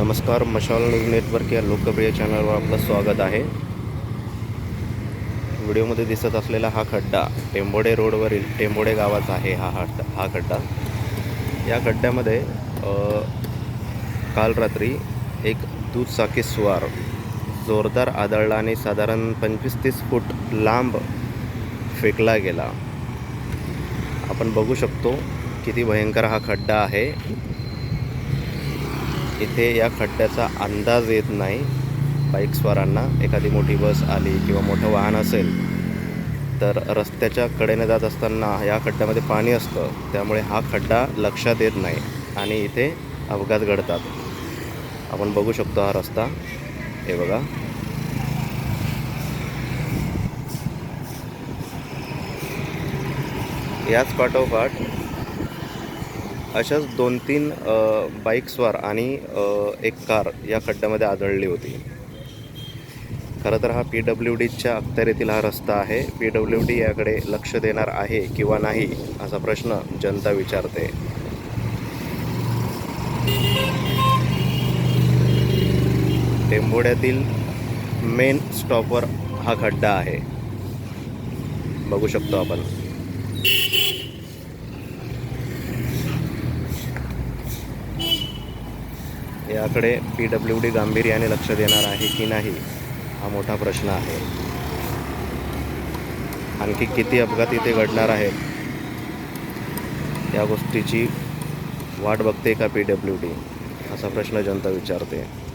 नमस्कार मशाल news network या लोकप्रिय चॅनलवर आपलं स्वागत आहे. व्हिडिओमध्ये दिसत असलेला हा खड्डा टेंबोडे रोडवरील टेंबोडे गावाचा आहे हा हड्डा हा खड्डा. या खड्ड्यामध्ये काल रात्री एक दुचाकी स्वार जोरदार आदळला आणि साधारण पंचवीस तीस फूट लांब फेकला गेला. आपण बघू शकतो किती भयंकर हा खड्डा आहे. इथे या खड्ड्याचा अंदाज येत नाही. बाईकस्वारांना एखादी मोठी बस आली किंवा मोठं वाहन असेल तर रस्त्याच्या कडेने जात असताना या खड्ड्यामध्ये पाणी असतं. त्यामुळे हा खड्डा लक्षात येत नाही आणि इथे अपघात घडतात. आपण बघू शकतो हा रस्ता. हे बघा. याच पाठोपाठ अशाच दोन तीन बाईकस्वार आणि एक कार या खड्ड्यामध्ये आदळली होती. खरं तर हा पी डब्ल्यू डीच्या अखत्यारीतील हा रस्ता आहे. पी डब्ल्यू डी याकडे लक्ष देणार आहे किंवा नाही असा प्रश्न जनता विचारते. टेंबोड्यातील मेन स्टॉपवर हा खड्डा आहे. बघू शकतो आपण. याकडे पी डब्ल्यू डी गांभीर्याने लक्ष देणार आहे की नाही हा मोठा प्रश्न आहे. आणखी किती अपघात इथे घडणार आहेत या गोष्टीची वाट बघते का पी डब्ल्यू डी? असा प्रश्न जनता विचारते.